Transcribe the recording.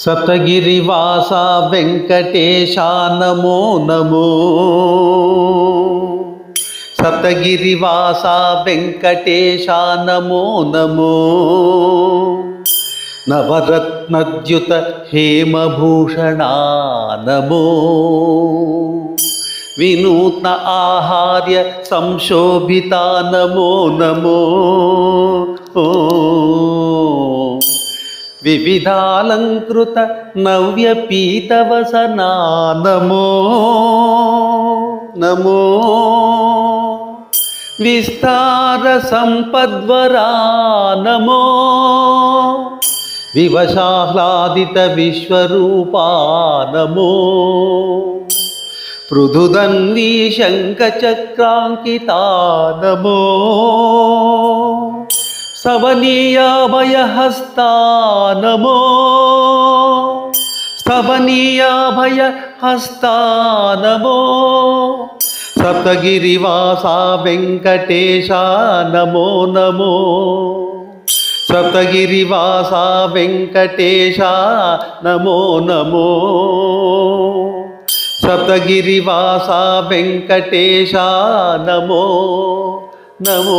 సతగిరివాస వెంకటేశానమో నమో. సతగిరివాస వెంకటేశానమో నమో. నవరత్నద్యుత హేమభూషణ నమో. వినూత్న ఆహార్య సంశోభిత నమో నమో. ఓ వివిధాలంకృత నవ్యపీతవసనా నమో. నమో విస్తార సంపద్వరా నమో వివశాహ్లాదిత విశ్వరూపా నమో పృథుదన్వీ శంఖచక్రాంకితా నమో స్తవనీయాభయహస్తా నమో స్తవనీయాభయహస్తా నమో సప్తగిరివాస వెంకటేశ నమో నమో సప్తగిరివాసా వెంకటేశ నమో నమో సప్తగిరివాసా వెంకటేశ నమో నమో